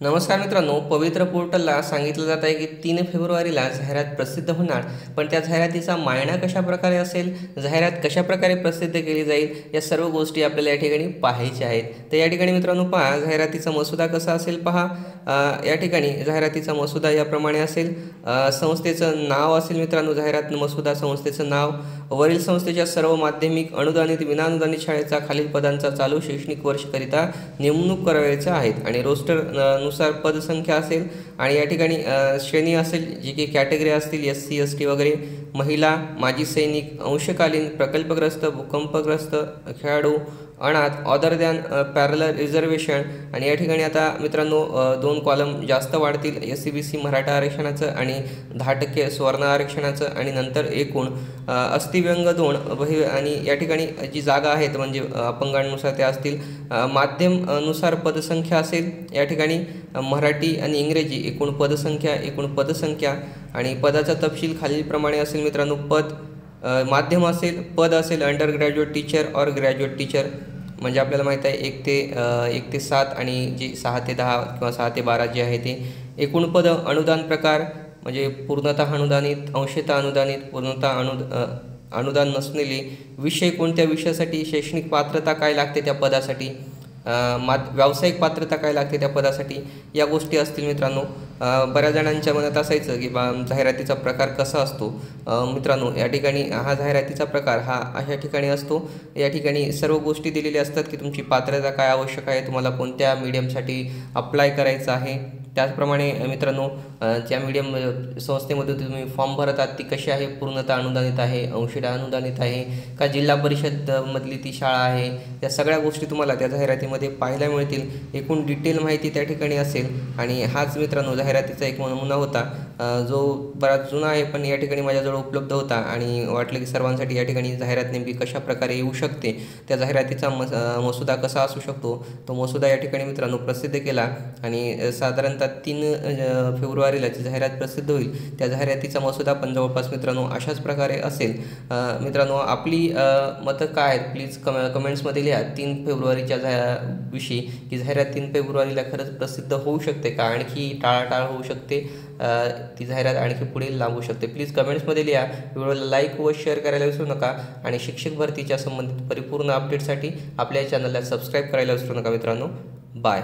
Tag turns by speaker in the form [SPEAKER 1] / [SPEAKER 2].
[SPEAKER 1] नमस्कार मित्रांनो पवित्र पोर्टलला सांगितलं जात आहे की तीन फेब्रुवारीला जाहिरात प्रसिद्ध होणार. पण त्या जाहिरातीचा मायना कशा प्रकारे असेल जाहिरात कशा प्रकारे प्रसिद्ध केली जाईल या सर्व गोष्टी आपल्याला या ठिकाणी पाहायच्या आहेत. तर या ठिकाणी मित्रांनो पहा जाहिरातीचा मसुदा कसा असेल पहा. या ठिकाणी जाहिरातीचा मसुदा याप्रमाणे असेल. संस्थेचं नाव असेल मित्रांनो जाहिरात मसुदा संस्थेचं नाव. वरील संस्थेच्या सर्व माध्यमिक अनुदानित विनाअनुदानित शाळेचा खालील पदांचा चालू शैक्षणिक वर्षकरिता नेमणूक करावयाच्या आहेत. आणि रोस्टर नुसार पदसंख्या असेल आणि या ठिकाणी श्रेणी असेल जी की कॅटेगरी असतील एस सी एस टी वगैरे महिला माजी सैनिक अंशकालीन प्रकल्पग्रस्त भूकंपग्रस्त खेळाडू अनाथ ऑदर दॅन पॅरल रिझर्वेशन आणि या ठिकाणी आता मित्रांनो uh, दोन कॉलम जास्त वाढतील. S C B C Maratha आरक्षणाचं आणि दहा टक्के स्वर्ण आरक्षणाचं आणि नंतर एकूण uh, अस्थिव्यंग दोन बहि आणि या ठिकाणी जी जागा आहेत म्हणजे uh, अपंगांनुसार त्या असतील. माध्यमनुसार पदसंख्या असेल या ठिकाणी मराठी आणि इंग्रजी एकूण पदसंख्या एकूण पदसंख्या आणि पदाचा तपशील खालीलप्रमाणे असेल मित्रांनो पद माध्यम असेल पद असेल अंडर ग्रॅज्युएट टीचर और ग्रॅज्युएट टीचर म्हणजे आपल्याला माहीत आहे एक ते एक ते सात आणि जी सहा ते दहा किंवा सहा ते बारा जे आहे ते एकूण पद अनुदान प्रकार म्हणजे पूर्णतः अनुदानित अंशतः अनुदानित पूर्णतः अनु अनुदान नसलेली विषय कोणत्या विषयासाठी शैक्षणिक पात्रता काय लागते त्या पदासाठी मा व्यावसायिक पात्रता काय लागते त्या पदासाठी? या गोष्टी असतील मित्रांनो. बऱ्याच जणांच्या मनात असायचं की बा जाहिरातीचा प्रकार कसा असतो? मित्रांनो या ठिकाणी हा जाहिरातीचा प्रकार हा अशा ठिकाणी असतो. या ठिकाणी सर्व गोष्टी दिलेल्या असतात की तुमची पात्रता काय आवश्यक आहे? तुम्हाला कोणत्या मीडियमसाठी अप्लाय करायचं आहे? त्याचप्रमाणे मित्रांनो ज्या मीडियम संस्थेमध्ये तुम्ही फॉर्म भरत आहात ती कशी आहे? पूर्णतः अनुदानित आहे अंशतः अनुदानित आहे का जिल्हा परिषदमधली ती शाळा आहे? या सगळ्या गोष्टी तुम्हाला त्या जाहिरातीमध्ये पाहायला मिळतील. एकूण डिटेल माहिती त्या ठिकाणी असेल. आणि हाच मित्रांनो जाहिरातीचा एक नमुना होता. जो बराच जुना आहे पण या ठिकाणी माझ्याजवळ उपलब्ध होता. आणि वाटलं की सर्वांसाठी या ठिकाणी जाहिरात नेमकी कशा प्रकारे येऊ शकते? त्या जाहिरातीचा मस मसुदा कसा असू शकतो? तो मसुदा या ठिकाणी मित्रांनो प्रसिद्ध केला. आणि साधारणतः तीन फेब्रुवारीला जी जाहिरात प्रसिद्ध होईल त्या जाहिरातीचा मसुदा पण जवळपास मित्रांनो अशाच प्रकारे असेल. मित्रांनो आपली मतं काय आहेत? प्लीज कम कमेंट्समध्ये लिहा. तीन फेब्रुवारीच्या जा विषयी की जाहिरात तीन फेब्रुवारीला खरंच प्रसिद्ध होऊ शकते का? आणखी टाळाटाळ होऊ शकते. ती जाहिरात आणखी पुढे लांबू शकते. प्लीज कमेंट्समध्ये लिहा. व्हिडिओला लाईक व शेअर करायला विसरू नका आणि शिक्षक भरतीच्या संबंधित परिपूर्ण अपडेटसाठी आपल्या चॅनलला सबस्क्राईब करायला विसरू नका मित्रांनो. बाय.